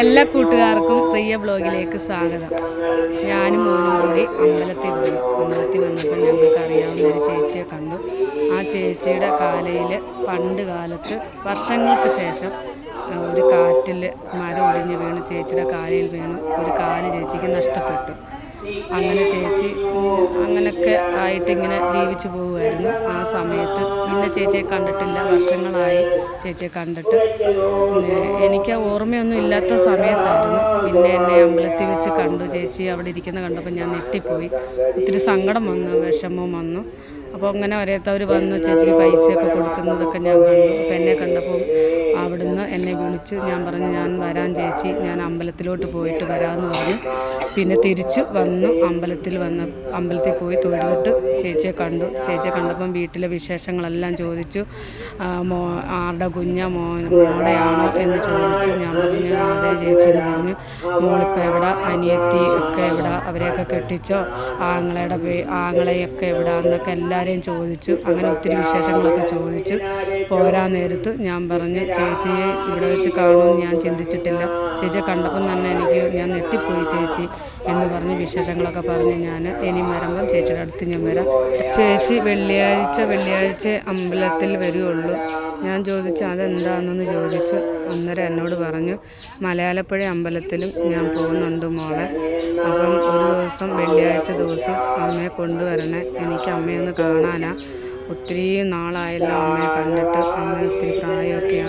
എല്ലാ കൂട്ടുകാർക്കും പ്രിയ ബ്ലോഗിലേക്ക് സ്വാഗതം. ഞാനും മോനും കൂടി അമ്പലത്തിൽ പോയി. അമ്പലത്തിൽ വന്നപ്പോൾ ഞങ്ങൾക്ക് അറിയാവുന്ന ഒരു ചേച്ചിയെ കണ്ടു. ആ ചേച്ചിയുടെ കാലയിൽ പണ്ട് കാലത്ത് വർഷങ്ങൾക്ക് ശേഷം ഒരു കാറ്റിൽ മരം ഒടിഞ്ഞ് വീണ് ചേച്ചിയുടെ കാലയിൽ വീണു ഒരു കാൽ ചേച്ചിക്ക് നഷ്ടപ്പെട്ടു. അങ്ങനെ ചേച്ചി അങ്ങനെയൊക്കെ ആയിട്ട് ഇങ്ങനെ ജീവിച്ചു പോകുമായിരുന്നു ആ സമയത്ത്. പിന്നെ ചേച്ചിയെ കണ്ടിട്ടില്ല. വർഷങ്ങളായി ചേച്ചിയെ കണ്ടിട്ട്. എനിക്ക് ആ ഓർമ്മയൊന്നും ഇല്ലാത്ത സമയത്തായിരുന്നു. പിന്നെ എന്നെ അമ്പലത്തിൽ വെച്ച് കണ്ടു. ചേച്ചി അവിടെ ഇരിക്കുന്ന കണ്ടപ്പോൾ ഞാൻ നെട്ടിപ്പോയി ഒത്തിരി സങ്കടം വന്നു വിഷമം വന്നു. അപ്പോൾ അങ്ങനെ ഒരേത്തവർ വന്ന് ചേച്ചിക്ക് പൈസയൊക്കെ കൊടുക്കുന്നതൊക്കെ ഞാൻ കണ്ടു. അപ്പോൾ എന്നെ കണ്ടപ്പോൾ അവിടുന്ന് എന്നെ വിളിച്ചു ഞാൻ പറഞ്ഞു ഞാൻ വരാൻ ചേച്ചി. ഞാൻ അമ്പലത്തിലോട്ട് പോയിട്ട് വരാമെന്ന് പറഞ്ഞു. പിന്നെ തിരിച്ച് വന്നു. അമ്പലത്തിൽ വന്ന അമ്പലത്തിൽ പോയി തൊഴുതിട്ട് ചേച്ചിയെ കണ്ടു. ചേച്ചിയെ കണ്ടപ്പം വീട്ടിലെ വിശേഷങ്ങളെല്ലാം ചോദിച്ചു. മോ ആരുടെ കുഞ്ഞ മോ മോടെയാണോ എന്ന് ചോദിച്ചു. ഞാൻ പറഞ്ഞു അതേ ചേച്ചി? എന്ന് പറഞ്ഞു. മോളിപ്പോൾ എവിടെ? അനിയത്തി ഒക്കെ എവിടെ? അവരെയൊക്കെ കെട്ടിച്ചോ? ആങ്ങളയുടെ ആങ്ങളെയൊക്കെ എവിടെ? എന്നൊക്കെ എല്ലാവരെയും ചോദിച്ചു. അങ്ങനെ ഒത്തിരി വിശേഷങ്ങളൊക്കെ ചോദിച്ചു. പോരാ നേരത്ത് ഞാൻ പറഞ്ഞു ചേച്ചിയെ ഇവിടെ വെച്ച് കാണുമെന്ന് ഞാൻ ചിന്തിച്ചിട്ടില്ല. ചേച്ചിയെ കണ്ടപ്പം തന്നെ എനിക്ക് ഞാൻ നെട്ടിപ്പോയി ചേച്ചി എന്ന് പറഞ്ഞ് വിശേഷങ്ങളൊക്കെ പറഞ്ഞ് ഞാൻ ഇനി വരുമ്പം ചേച്ചിയുടെ അടുത്ത് ഞാൻ വരാം. ചേച്ചി വെള്ളിയാഴ്ച വെള്ളിയാഴ്ച അമ്പലത്തിൽ വരുള്ളൂ ഞാൻ ചോദിച്ചു അതെന്താണെന്ന് ചോദിച്ചു? അന്നേരം എന്നോട് പറഞ്ഞു മലയാളപ്പുഴ അമ്പലത്തിലും ഞാൻ പോകുന്നുണ്ട് മോളെ. അപ്പം ദിവസം വെള്ളിയാഴ്ച ദിവസം അമ്മയെ കൊണ്ടുവരണേ. എനിക്ക് അമ്മയൊന്ന് കാണാനാണ് ഒത്തിരി നാളായല്ലോ അമ്മയെ കണ്ടിട്ട്. അമ്മ ഒത്തിരി പ്രായമൊക്കെയാണ്